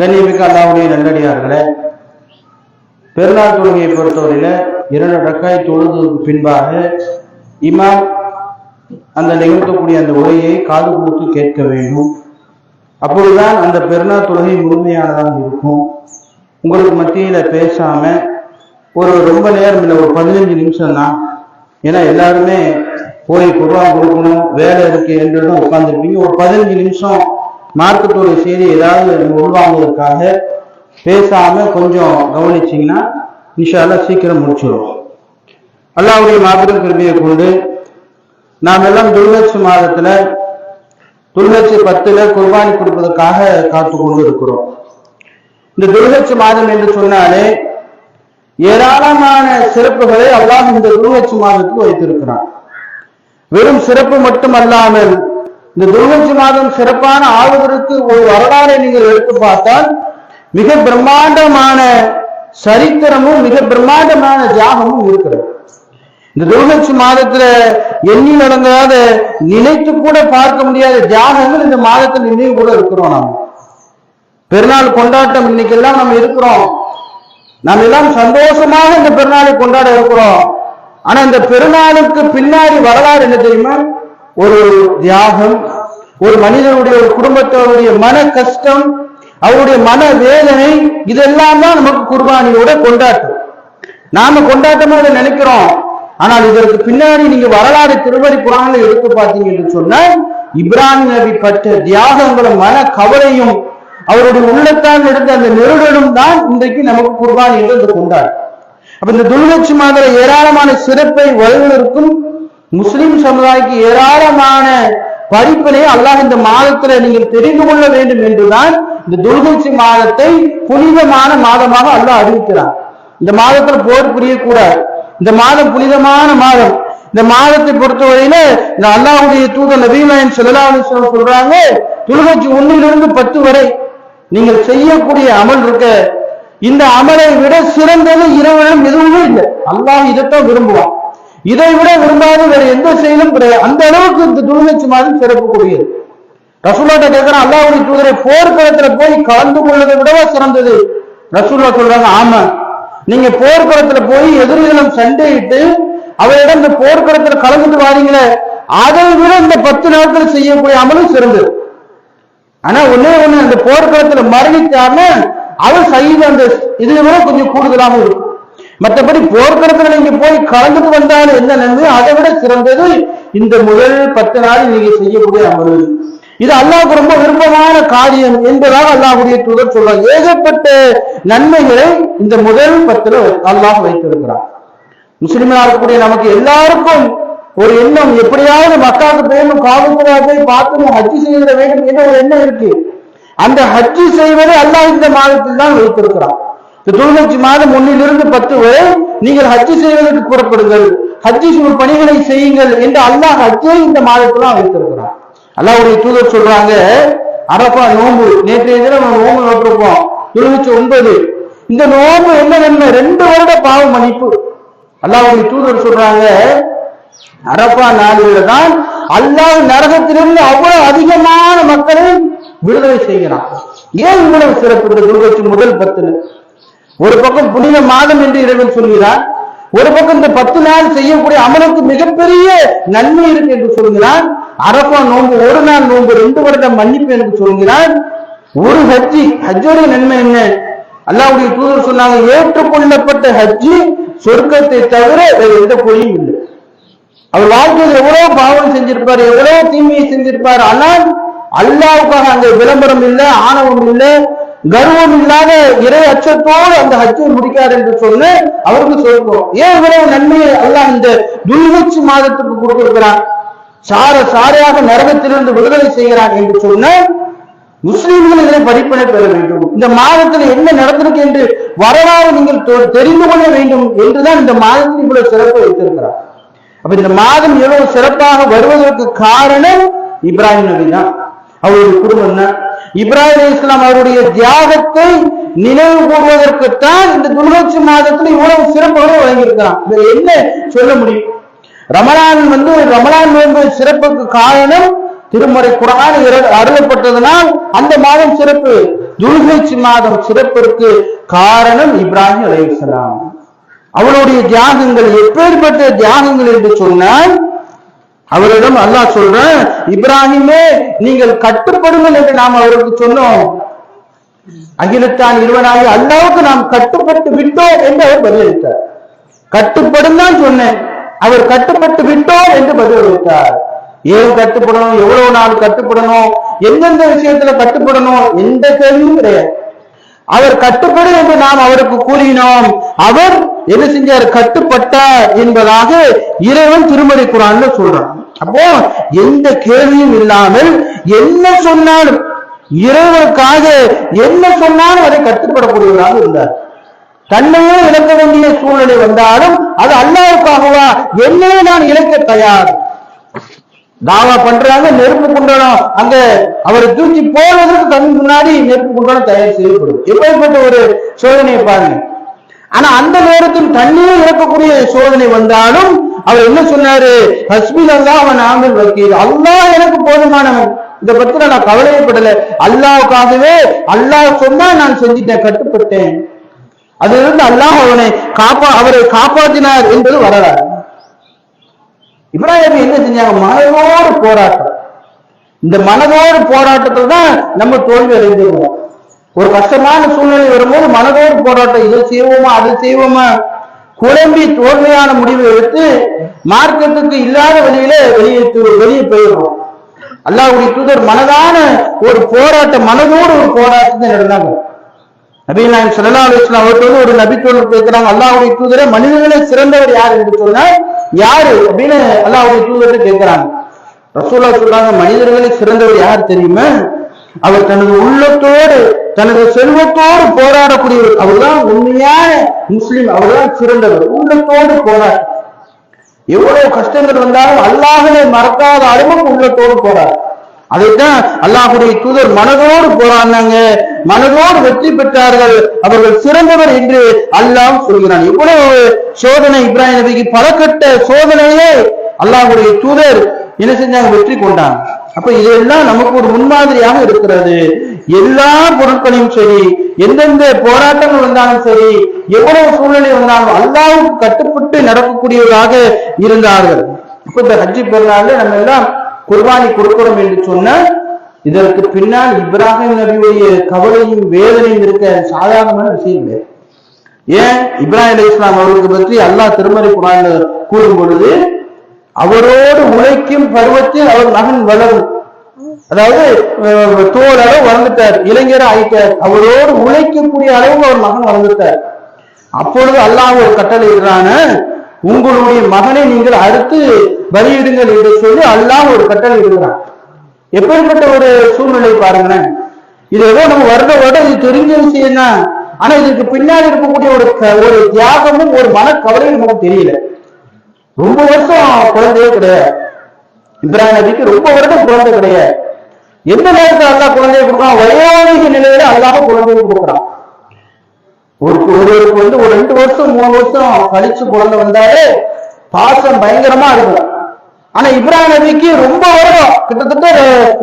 கண்ணியமிக்க அல்லாவுடைய நல்லடியார்களே பெருநாள் தொழுகையை பொறுத்தவரையில இரண்டு ரக்காய் தொழுதுக்கு பின்பாக இமாம் அந்த நிகழ்த்தக்கூடிய அந்த உரையை காது கொடுத்து கேட்க வேண்டும். அப்பொழுதுதான் அந்த பெருநாள் தொழுகை முழுமையானதாக இருக்கும். உங்களுக்கு மத்தியில பேசாம ஒரு ரொம்ப நேரம் இல்லை ஒரு பதினஞ்சு நிமிஷம் தான் ஏன்னா எல்லாருமே போய் குர்ஆன் கொடுக்கணும் வேலை இருக்கு என்று உட்காந்துருப்பீங்க உட்கார்ந்துருப்பீங்க. ஒரு பதினஞ்சு நிமிஷம் மார்க்கத்தோட செய்தி ஏதாவது உள்வாங்குவதற்காக பேசாம கொஞ்சம் கவனிச்சிங்கன்னா இன்ஷால்லா சீக்கிரம் முடிச்சிடுவோம் அல்லாவுடைய மாபெரும் கிருபையை கொண்டு நாம் எல்லாம் துல்ஹஜ் மாதத்துல துல்ஹஜ் பத்துல குர்பானி கொடுப்பதற்காக காத்து கொண்டு இருக்கிறோம். இந்த துல்ஹஜ் மாதம் என்று சொன்னாலே ஏராளமான சிறப்புகளை அல்லாஹ் இந்த துல்ஹஜ் மாதத்துக்கு வைத்திருக்கிறான். வெறும் சிறப்பு மட்டுமல்லாமல் இந்த துல்ஹஜ் மாதம் சிறப்பான ஆளுவதற்கு ஒரு வரலாறை நீங்கள் எடுத்து பார்த்தால் மிக பிரம்மாண்டமான சரித்திரமும் மிக பிரம்மாண்டமான தியாகமும் இருக்கிறது. இந்த துர்கட்சி மாதத்துல எண்ணி நடங்காத நினைத்து கூட பார்க்க முடியாத தியாகங்கள் இந்த மாதத்தில் நினைவு கூட இருக்கிறோம் நாம். பெருநாள் கொண்டாட்டம் இன்னைக்கெல்லாம் நம்ம இருக்கிறோம். நாம் எல்லாம் சந்தோஷமாக இந்த பெருநாளை கொண்டாட இருக்கிறோம். ஆனா இந்த பெருநாளுக்கு பின்னாடி வரலாறு என்ன தெரியுமா? ஒரு தியாகம் ஒரு மனிதனுடைய ஒரு குடும்பத்தோடைய மன கஷ்டம் அவருடைய மன வேதனை இதெல்லாம் தான் நமக்கு குர்பானியோட கொண்டாட்டம். நாம கொண்டாட்டமா இதை நினைக்கிறோம். ஆனால் இதற்கு பின்னாடி நீங்க வரலாறு திருவடி புராணங்களை எடுத்து பார்த்தீங்க என்று சொன்னால் இப்ராஹிம் நபி பட்ட தியாகங்களும் மன கவலையும் அவருடைய உள்ளத்தால் எடுத்த அந்த நெருடலும் தான் இன்றைக்கு நமக்கு குர்பானி என்று கொண்டாடும். அப்ப இந்த துல்கட்சி மாதிரி ஏராளமான சிறப்பை வலுவிற்கும் முஸ்லிம் சமுதாயக்கு ஏராளமான படிப்பினை அல்லாஹ் இந்த மாதத்துல நீங்கள் தெரிந்து கொள்ள வேண்டும் என்றுதான் இந்த துர்கட்சி மாதத்தை புனிதமான மாதமாக அல்லாஹ் அறிவிக்கிறார் இந்த மாதத்துல போர் புரியக்கூடாது. இந்த மாதம் புனிதமான மாதம். இந்த மாதத்தை பொறுத்தவரையில இந்த அல்லாஹுடைய தூதர் நபீமயன் செல்லாலும் சொல்றாங்க துர்கட்சி ஒன்னிலிருந்து பத்து வரை நீங்கள் செய்யக்கூடிய அமல் இருக்க. இந்த அமலை விட சிறந்தது இரவனம் எதுவுமே இல்லை. அல்லாஹ் இதைத்தான் விரும்புவான். இதை விட விரும்பாத வேற எந்த செயலும் கிடையாது. அந்த அளவுக்கு இந்த துல்கட்சி மாதம் சிறப்பு கூடியது ரசூல்லாட்ட கேட்கிறான் அல்லாவுடைய தூதரை போர்க்களத்துல போய் கலந்து கொள்வதை விடவா சிறந்தது? ரசூல்லா சொல்றாங்க ஆமா. நீங்க போர்க்களத்துல போய் எதிரிகளும் சண்டையிட்டு அவரிடம் இந்த போர்க்களத்துல கலந்துட்டு வாரீங்களே அதை விட இந்த பத்து நாட்கள் செய்யக்கூடிய அமலும் சிறந்தது. ஆனா ஒன்னே ஒண்ணு அந்த போர்க்களத்துல மரணித்தாம அவர் சைது அந்த இதை விட கொஞ்சம் கூடுதலாக இருக்கும். மற்றபடி போர்க்களத்துல நீங்க போய் கலந்துட்டு வந்தாலும் என்ன நன்மை? அதை விட சிறந்தது இந்த முதல் பத்து நாள் நீங்க செய்யக்கூடிய அமர்வு இது அல்லாஹ் ரொம்ப விருப்பமான காரியம் என்பதாக அல்லாஹுடைய தூதர் சொல்றாங்க ஏகப்பட்ட நன்மைகளை இந்த முதல் பத்துல அல்லாஹ் வைத்திருக்கிறார். முஸ்லிம்களா இருக்கக்கூடிய நமக்கு எல்லாருக்கும் ஒரு எண்ணம் எப்படியாவது மக்காவுக்கு போயணும் காபத்துல்லா போய் பார்த்து ஹஜ்ஜி செய்திட வேண்டும் என்ற ஒரு எண்ணம் இருக்கு. அந்த ஹஜ்ஜி செய்வதை அல்லாஹ் இந்த மாதத்தில் தான் வைத்திருக்கிறான் இந்த மாதம் ஒன்னிலிருந்து பத்து வரை நீங்கள் ஹஜ்ஜி செய்வதற்கு புறப்படுங்கள் ஹஜ்ஜி சும பணிகளை செய்யுங்கள் என்று அல்லாஹ் ஹஜ்ஜை இந்த மாதத்துல தான் வைத்திருக்கிறான் தூதர் சொல்றாங்க அரப்பா நோம்பு. நேற்றைய தினம் நம்ம நோம்பு நோட்டிருப்போம். தொழுவிச்சு ஒன்பது. இந்த நோம்பு என்ன நன்மை ரெண்டு வருட பாவ மன்னிப்பு. அல்லாஹ்வுடைய தூதர் சொல்றாங்க அரப்பா நாளில தான் அல்லாஹ் நரகத்திலிருந்து அவ்வளவு அதிகமான மக்களை விடுதலை செய்கிறான். ஏன் இவ்வளவு சிறப்பு? துர்கட்சி முதல் பத்துல ஒரு பக்கம் புனித மாதம் என்று இறைவன் சொல்கிறான் ஒரு பக்கம் இந்த பத்து நாள் செய்யக்கூடிய அமலுக்கு மிகப்பெரிய நன்மை இருக்கு என்று சொல்கிறான் அரப்பா நோன்பு ஒரு நாள் நோன்பு ரெண்டு வருடம் மன்னிப்பு எனக்கு சொல்கிறான் ஒரு ஹஜ்ஜி ஹஜ்ஜோடைய நன்மை என்ன? அல்லாவுடைய தூதர் சொன்னாங்க ஏற்றுக்கொள்ளப்பட்ட ஹஜ்ஜி சொர்க்கத்தை தவிர வேற எந்த கோயிலும் இல்லை. அவர் வாழ்க்கையில் எவ்வளவு பாவம் செஞ்சிருப்பார் எவ்வளவு தீமையை செஞ்சிருப்பார் ஆனால் அல்லாவுக்காக அங்க விளம்பரம் இல்லை ஆணவம் இல்லை கர்வம் இல்லாத இறை அச்சத்தோடு அந்த ஹஜ்ஜை முடிக்கார் என்று சொல்லு அவருக்கு சொல்றோம். ஏன் இவ்வளவு நன்மையை அல்ல இந்த துல்ஹஜ் மாதத்துக்கு கொடுத்திருக்கிறான்? சார சாரையாக நரகத்திலிருந்து விடுதலை செய்கிறான் என்று சொன்ன முஸ்லிம்கள் இதனை படிப்பினை பெற வேண்டும். இந்த மாதத்தில் என்ன நடந்திருக்கு என்று வரலாறு நீங்கள் தெரிந்து கொள்ள வேண்டும் என்றுதான் இந்த மாதத்தில் இவ்வளவு சிறப்பு வைத்திருக்கிறார். அப்ப இந்த மாதம் எவ்வளவு சிறப்பாக வருவதற்கு காரணம் இப்ராஹிம் நபி தான் அவருடைய குடும்பம் தான் இப்ராஹிம் அலைஹிஸ் இஸ்லாம் அவருடைய தியாகத்தை நினைவு கூறுவதற்குத்தான் இந்த துல்கட்சி மாதத்துல இவ்வளவு சிறப்புகளை வழங்கியிருக்கிறான். வேற என்ன சொல்ல முடியும்? ரமலான் வந்து ரமலான் நோன்பு சிறப்புக்கு காரணம் திருமறை குரான் அருளப்பட்டதனால் அந்த மாதம் சிறப்பு. துல்கட்சி மாதம் சிறப்பிற்கு காரணம் இப்ராஹிம் அலைஹிஸ்ஸலாம் அவளுடைய தியாகங்கள் எப்பேற்பட்ட தியாகங்கள் என்று சொன்னால் அவரிடம் அல்லாஹ் சொல்றேன் இப்ராஹிமே நீங்கள் கட்டுப்படுங்கள் என்று நாம் அவருக்கு சொன்னோம். அகிலத்தான் இருவனாகி அல்லாவுக்கு நாம் கட்டுப்பட்டு விட்டோம் என்று அவர் பதிலளித்தார். கட்டுப்படும் தான் சொன்னேன். அவர் கட்டுப்பட்டு விட்டோம் என்று பதிலளித்தார். ஏன் கட்டுப்படணும்? எவ்வளவு நாள் கட்டுப்படணும்? எந்தெந்த விஷயத்துல கட்டுப்படணும்? எந்த கேள்வியும் கிடையாது. அவர் கட்டுப்படும் என்று நாம் அவருக்கு கூறினோம். அவர் என்ன செஞ்சார்? கட்டுப்பட்டார் என்பதாக இறைவன் திருமறை குரான்ல சொல்றான். அப்போ எந்த கேள்வியும் இல்லாமல் என்ன சொன்னாலும் இறைவனுக்காக என்ன சொன்னாலும் அதை கட்டுப்படக்கூடியவராக இருந்தார். தன்னையே இழக்க வேண்டிய சூழ்நிலை வந்தாலும் அது அல்லாவுக்காகவா? என்னையே நான் இழக்க தயார். தாவா பண்றாங்க நெருப்பு குண்டனம் அங்க அவரை தூக்கி போவதற்கு கண் முன்னாடி நெருப்பு குண்டனம் தயார் செய்யப்படும். எப்படிப்பட்ட ஒரு சோதனையை பாருங்க. ஆனா அந்த நேரத்தில் தண்ணீர் இறக்கக்கூடிய சோதனை வந்தாலும் அவர் என்ன சொன்னாரு? ஹஸ்பில் அல்லா அவன் ஆமில் வக்கீல். அல்லாஹ் எனக்கு போதுமானவன். இதை பத்தி நான் கவலையப்படல. அல்லாவுக்காகவே அல்லாஹ் சொன்னா நான் செஞ்சிட்டேன் கட்டுப்பட்டேன். அதிலிருந்து அல்லாஹ் அவனை காப்பா அவரை காப்பாற்றினார் என்பது வரலாறு. இப்ராஹிம் என்ன செஞ்சாங்க? மனதோடு போராட்டம். இந்த மனதோடு போராட்டத்தை தான் நம்ம தோல்வி அடைஞ்சிருவோம் ஒரு கஷ்டமான சூழ்நிலை வரும்போது மனதோடு போராட்டம் இதை செய்வோமா அதை செய்வோமா? குழம்பி தோல்மையான முடிவை எடுத்து மார்க்கத்துக்கு இல்லாத வழியில வெளியே வெளியே போயிடுவோம் அல்லாவுடைய தூதர் மனதான ஒரு போராட்டம் மனதோடு ஒரு போராட்டத்தை நடந்தாங்க. நபீல் நாயம் ஸல்லல்லாஹு அலைஹி அவர்கள் வந்து ஒரு நபி தோழர் கேட்கிறாங்க அல்லாவுடைய தூதரை மனிதர்களே சிறந்தவர் யார்? என்று சொன்னால் யாரு? அப்படின்னு அல்லாவுடைய தூதர்கிட்ட கேட்கிறாங்க. ரசூலா சொல்றாங்க மனிதர்களே சிறந்தவர் யார் தெரியுமா? அவர் தனது உள்ளத்தோடு தனது செல்வத்தோடு போராடக்கூடியவர் அவர்தான் உண்மையான முஸ்லீம் அவர்தான் சிறந்தவர். உள்ளத்தோடு போராட எவ்வளவு கஷ்டங்கள் வந்தாலும் அல்லாஹனை மறக்காத அளவுக்கு உள்ளத்தோடு போறார் அதைத்தான் அல்லாஹுடைய தூதர் மனதோடு போராடினாங்க. மனதோடு வெற்றி பெற்றார்கள். அவர்கள் சிறந்தவர் என்று அல்லாஹ் சொல்கிறான். இவ்வளவு சோதனை இப்ராஹிம் நபிக்கு பல கட்ட சோதனையே அல்லாஹுடைய தூதர் என்ன செஞ்சாங்க? வெற்றி கொண்டாங்க அப்ப இதெல்லாம் நமக்கு ஒரு முன்மாதிரியாக இருக்கிறது. எல்லா பொருட்களையும் சரி எந்தெந்த போராட்டங்கள் வந்தாலும் சரி எவ்வளவு சூழ்நிலை வந்தாலும் அல்லாஹ்வுக்கு கட்டுப்பட்டு நடக்கக்கூடியவராக இருந்தார்கள். இப்ப இந்த ஹஜ்ஜி பெருநாள் நம்ம எல்லாம் குர்பானி கொடுக்கிறோம் என்று சொன்ன இதற்கு பின்னால் இப்ராஹிம் நபியுடைய கவலையும் வேதனையும் இருக்க சாதாரணமான விஷயம் இல்லை. ஏன்? இப்ராஹிம் அலி இஸ்லாம் அவர்களுக்கு பற்றி அல்லாஹ் திருமறை குரான் கூறும் பொழுது அவரோடு உழைக்கும் பருவத்தில் அவர் மகன் வளரும். அதாவது அஹ், தோளளவு வளர்ந்துட்டார் இளைஞர் ஆயிட்டார். அவரோடு உழைக்கக்கூடிய அளவுக்கு அவர் மகன் வளர்ந்துட்டார். அப்பொழுது அல்லாஹ் ஒரு கட்டளையிடுறான உங்களுடைய மகனை நீங்கள் அறுத்து பலியிடுங்கள் என்று சொல்லி அல்லாஹ் ஒரு கட்டளை இடுகிறான். எப்படிப்பட்ட ஒரு சூழ்நிலை பாருங்களேன். இது ஏதோ நம்ம வருட வருடம் இது தெரிஞ்ச விஷயம் தான் ஆனா இதுக்கு பின்னாடி இருக்கக்கூடிய ஒரு ஒரு தியாகமும் ஒரு மனக்கவலையும் நமக்கு தெரியல. ரொம்ப வருஷம் குழந்தையே கிடையாது. இப்ராஹிம் நபிக்கு ரொம்ப வருடம் குழந்தை கிடையாது. எந்த நேரத்தில் அல்லா குழந்தையை கொடுக்குறான் வயோதிக நிலையில அல்லாம குழந்தைய கொடுக்குறான். ஒரு ஒருவருக்கு வந்து ஒரு ரெண்டு வருஷம் மூணு வருஷம் கழிச்சு குழந்தை வந்தாலே பாசம் பயங்கரமா இருக்கும். ஆனா இப்ராஹிம் நபிக்கு ரொம்ப வருடம் கிட்டத்தட்ட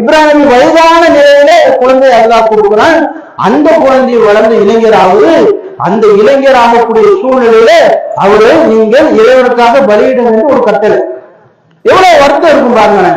இப்ராஹிம் நபி வயதான நிலையில குழந்தை அல்லா கொடுக்குறான். அந்த குழந்தையை வளர்ந்த இளைஞராவது அந்த இளைஞர் ஆகக்கூடிய சூழ்நிலையில அவரு நீங்கள் இறைவனுக்காக பலியிடும் என்று ஒரு கட்டளை. எவ்வளவு வருத்தம் இருக்கும் பாருங்க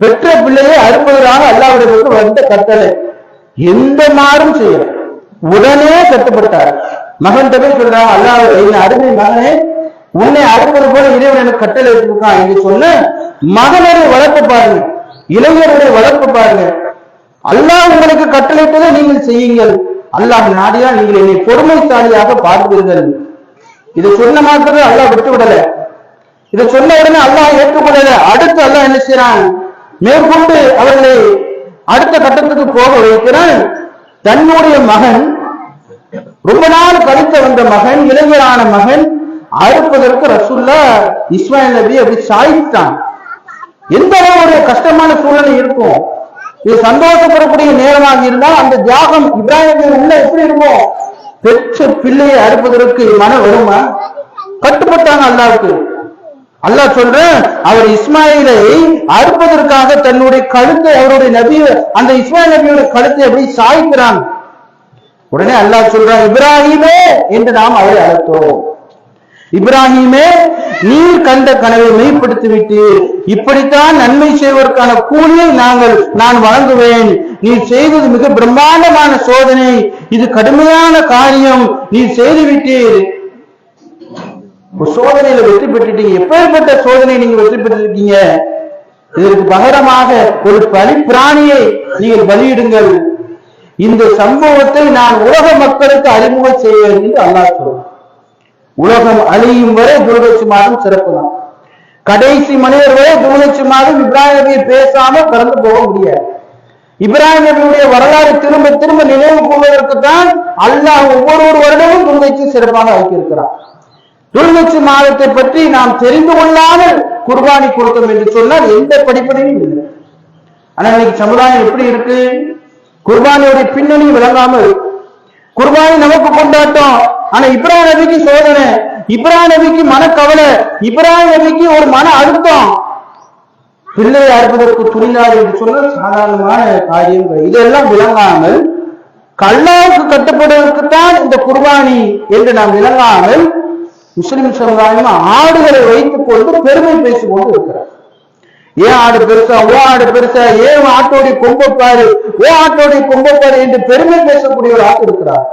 பெற்ற பிள்ளையை அறுப்பதற்காக அல்லாவிடத்திற்கு வந்த கட்டளை. எந்த மாறும் செய்யல. உடனே கட்டுப்பட்டார். மகன் போய் சொல்றாங்க அல்லாஹ் என் அருமை மகனே உன்னை அறுப்பது போல இறைவன் எனக்கு கட்டளை எடுத்துருக்கான் என்று சொன்ன மகனுடைய வளர்ப்பு பாருங்க. இளைஞருடைய வளர்ப்பு பாருங்க. அல்லாஹ் உங்களுக்கு கட்டளையிட்டதை நீங்கள் செய்யுங்கள். அல்லாஹ் நாடியா நீங்கள் என்னை பொறுமைசாலியாக பார்ப்பீர்கள் இதை சொன்ன மாத்திரம் அல்லாஹ் விட்டு விடல இதை சொன்ன உடனே அல்லாஹ் ஏற்றுக்கொள்ளல. அடுத்து அல்லாஹ் என்ன செய்யறான் மேற்கொண்டு அவர்களை அடுத்த கட்டத்துக்கு போக வைக்கிறான். தன்னுடைய மகன் ரொம்ப நாள் கழித்து வந்த மகன் இளைஞரான மகன் அறுப்பதற்கு ரசுல்லா இஸ்மாயில் நபி அப்படி சாய்த்தான் எந்த அளவு ஒரு கஷ்டமான சூழ்நிலை இருக்கும்? இது சந்தோஷப்படக்கூடிய நேரமாக இருந்தால் அந்த தியாகம் இப்ராஹிம் உள்ள எப்படி இருக்கும்? பெற்ற பிள்ளையை அறுப்பதற்கு மன வருமா கட்டுப்பட்டாங்க அல்லாவுக்கு. அல்லாஹ் சொல்ற அவர் இஸ்மாயிலை அறுப்பதற்காக தன்னுடைய கழுத்தை அவருடைய நபியை அந்த இஸ்மாயில் நபியோட கழுத்தை எப்படி சாய்க்கிறான். உடனே அல்லாஹ் சொல்றான் இப்ராஹிமே என்று நாம் அவரை அழைத்தோம். இப்ராஹிமே நீர் கண்ட கனவை மெய்ப்படுத்தி விட்டீர் இப்படித்தான் நன்மை செய்வதற்கான கூலியை நாங்கள் நான் வழங்குவேன். நீ செய்தது மிக பிரம்மாண்டமான சோதனை. இது கடுமையான காரியம். நீ செய்து விட்டீர் சோதனையில வெற்றி பெற்றுட்டீங்க. எப்பேற்பட்ட சோதனை நீங்க வெற்றி பெற்றிருக்கீங்க? இதற்கு பகரமாக ஒரு பலி பிராணியை நீங்கள் பலியிடுங்கள். இந்த சம்பவத்தை நான் உலக மக்களுக்கு அறிமுகம் செய்வேன் என்று அல்லாஹ் சொல்றான். உலகம் அழியும் வரை துர்கட்சி மாதம் சிறப்பு தான். கடைசி மனிதர் வரை துர்கட்சி மாதம் இப்ராஹிம் நபியை பேசாம கடந்து போக முடியாது. இப்ராஹிம் நபியுடைய வரலாறு திரும்ப திரும்ப நினைவு கூறுவதற்கு தான் அல்லாஹ் ஒவ்வொரு ஒரு வருடமும் துர்கட்சி சிறப்பாக ஆக்கியிருக்கிறார் துர்கட்சி மாதத்தை பற்றி நாம் தெரிந்து கொள்ளாமல் குர்பானி கொடுத்தோம் என்று சொன்னால் எந்த படிப்படையும் இல்லை. ஆனா இன்னைக்கு சமுதாயம் எப்படி இருக்கு? குர்பானியுடைய பின்னணி விளங்காமல் குர்பானி நமக்கு கொண்டாட்டம் ஆனா இப்ராஹிம் நபிக்கு சோதனை இப்ராஹிம் நபிக்கு மனக்கவலை இப்ராஹிம் நபிக்கு ஒரு மன அழுத்தம். பிள்ளையை அறுப்பதற்கு துணிந்தார் என்று சொன்னால் சாதாரணமான காரியம் இதெல்லாம் விளங்காமல் கல்லாவுக்கு கட்டுப்படுவதற்குத்தான் இந்த குர்பானி என்று நாம் விளங்காமல் முஸ்லிம் சமுதாயம் ஆடுகளை வைத்துக் கொண்டு பெருமை பேசிக் கொண்டு இருக்கிறார். ஏன் ஆடு பெருசா? ஓ ஆடு பெருசா? ஏன் ஆட்டோடைய கொம்பப்பாரு ஓ ஆட்டோடைய கொம்பப்பாரு என்று பெருமை பேசக்கூடிய ஒரு ஆட்டு இருக்கிறார்.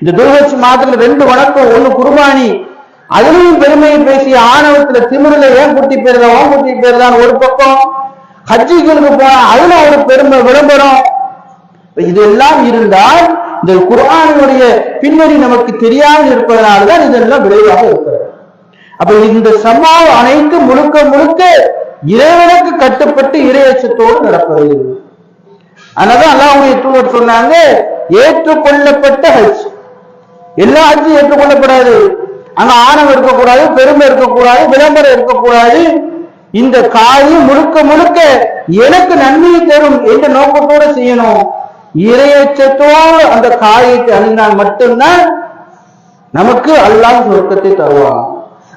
இந்த துர்கட்சி மாதத்துல ரெண்டு வணக்கம் ஒண்ணு குர்பானி அதுலயும் பெருமையை பேசிய ஆணவத்துல திமிரில ஏன் குட்டி பேருதா ஓன் குட்டி பேருதான் ஒரு பக்கம். ஹஜ்ஜிகளுக்கு போனா அதுல ஒரு பெருமை விளம்பரம். இதெல்லாம் இருந்தால் இந்த குரானுடைய பின்னணி நமக்கு தெரியாமல் இருப்பதனால்தான் இதெல்லாம் விளைவாக இருக்கிறது. அப்ப இந்த சம்பவம் அனைத்தும் முழுக்க முழுக்க இறைவனுக்கு கட்டுப்பட்டு இறையச்சத்தோடு நடப்பது. அதனாலதான் அல்லாவுடைய தூதர் சொன்னாங்க ஏற்றுக்கொள்ளப்பட்ட ஹஜ். எல்லா ஹஜ்ஜும் ஏற்றுக்கொள்ளப்படாது. அங்க ஆணவம் இருக்கக்கூடாது பெருமை இருக்கக்கூடாது விளம்பரம் இருக்கக்கூடாது. இந்த காரியம் முழுக்க முழுக்க எனக்கு நன்மையை தரும் என்ற நோக்கத்தோட செய்யணும். இரையச்சத்தோடு அந்த காரியத்தை அணுகினால் மட்டும்தான் நமக்கு அல்லாஹ் சொர்க்கத்தை தருவான்.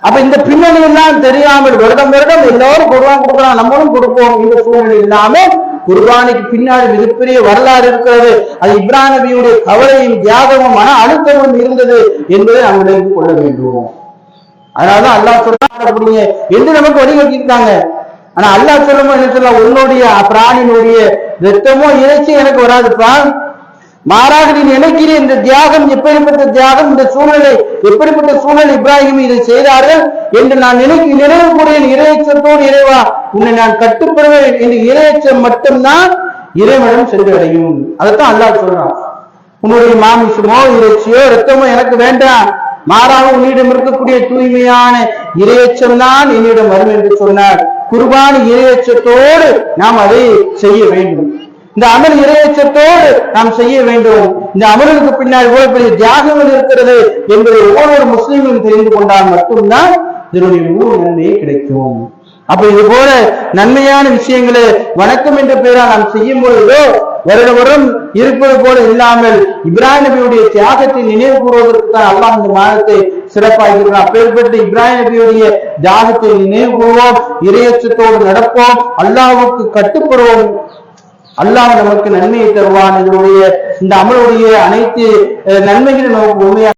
அப்ப இந்த பின்னணி எல்லாம் தெரியாமல் வருடம் வருடம் எல்லாரும் குர்பான் கொடுக்கலாம் நம்மளும் கொடுப்போம் இந்த சூழ்நிலை இல்லாமல் குர்பானிக்கு பின்னாடி மிகப்பெரிய வரலாறு இருக்கிறது. அது இப்ராஹிம் நபியுடைய கவலையும் தியாகமும் மன அழுத்தமும் இருந்தது என்பதை நாம் விளைந்து கொள்ள வேண்டும். அதனாலதான் அல்லாஹ் சொல்றாங்க என்று நமக்கு வழிவகுத்தாங்க ஆனா அல்லாஹ் சொல்லும் என்ன சொல்ல உன்னுடைய பிராணினுடைய ரத்தமோ இறைச்சி எனக்கு வராதுப்பா. மாறாக நீ நினைக்கிற இந்த தியாகம் எப்படிப்பட்ட தியாகம் இந்த சூழ்நிலை எப்படிப்பட்ட சூழ்நிலை இப்ராஹிம் இதை செய்தார்கள் என்று நான் நினைக்க நினைவு கூடிய இறையச்சத்தோடு இறைவா உன்னை நான் கட்டுப்படுவேன் என்று இறையச்சம் மட்டும்தான் இறைவனம் சென்றடையும். அதைத்தான் அல்லாஹ் சொல்றான். உன்னுடைய மாமிசமோ இறைச்சியோ ரத்தமோ எனக்கு வேண்டாம். மாறாக உன்னிடம் இருக்கக்கூடிய தூய்மையான இரையச்சம் தான் என்னிடம் வரும் என்று சொன்னார். குர்பானி இரையச்சத்தோடு நாம் அதை செய்ய வேண்டும். இந்த அமல் இரையச்சத்தோடு நாம் செய்ய வேண்டும். இந்த அமலுக்கு பின்னால் இவ்வளவு பெரிய தியாகங்கள் இருக்கிறது என்பதை ஒவ்வொரு முஸ்லீம்களும் தெரிந்து கொண்டால் மட்டும்தான் இதனுடைய முழு நன்மையை கிடைக்கும். அப்ப இது போல நன்மையான விஷயங்களை வணக்கம் என்ற பெயரால் நாம் செய்யும் பொழுதோ வருட வருடம் இருப்பது போல இல்லாமல் இப்ராஹிம் நபியுடைய தியாகத்தை நினைவு கூறுவதற்கு தான் அல்லாஹ் இந்த மாதத்தை சிறப்பாகிறார் அப்பேற்பட்டு இப்ராஹிம் நபியுடைய தியாகத்தை நினைவு கூறுவோம் இரையச்சத்தோடு நடப்போம் அல்லாஹுக்கு கட்டுப்படுவோம். அல்லாஹ் நமக்கு நன்மையை தருவான். இதனுடைய இந்த அமலுடைய அனைத்து நன்மைகளை நன்மைகளும் நமக்கு உண்மையாக